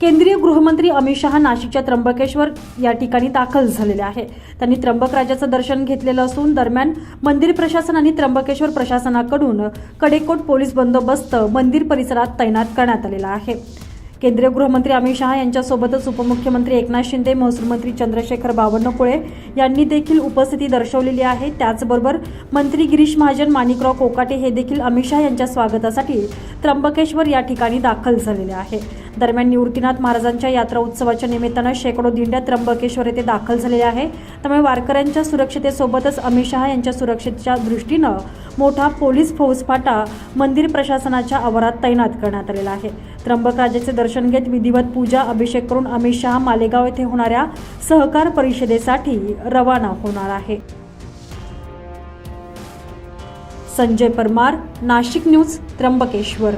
केंद्रीय गृहमंत्री अमित शहा नाशिकच्या त्र्यंबकेश्वर या ठिकाणी दाखल झालेले आहे. त्यांनी त्र्यंबक राजाचं दर्शन घेतलेलं असून दरम्यान मंदिर प्रशासन आणि त्र्यंबकेश्वर प्रशासनाकडून कडेकोट पोलीस बंदोबस्त मंदिर परिसरात तैनात करण्यात आलेला आहे. केंद्रीय गृहमंत्री अमित शहा यांच्यासोबतच उपमुख्यमंत्री एकनाथ शिंदे महसूल मंत्री चंद्रशेखर बावनकुळे यांनी देखील उपस्थिती दर्शवलेली आहे. त्याचबरोबर मंत्री गिरीश महाजन माणिकराव कोकाटे हे देखील अमित शहा यांच्या स्वागतासाठी त्र्यंबकेश्वर या ठिकाणी दाखल झालेले आहे. दरम्यान निवृत्तीनाथ महाराजांच्या यात्रा उत्सवाच्या निमित्तानं शेकडो दिंड्या त्र्यंबकेश्वर येथे दाखल झालेल्या आहे त्यामुळे वारकऱ्यांच्या सुरक्षितेसोबतच अमित शहा यांच्या सुरक्षेच्या दृष्टीनं मोठा पोलीस फौजफाटा मंदिर प्रशासनाच्या आवारात तैनात करण्यात आलेला आहे. त्र्यंबकराजाचे दर्शन घेत विधिवत पूजा अभिषेक करून अमित शहा मालेगाव येथे होणाऱ्या सहकार परिषदेसाठी रवाना होणार आहे. संजय परमार नाशिक न्यूज त्र्यंबकेश्वर.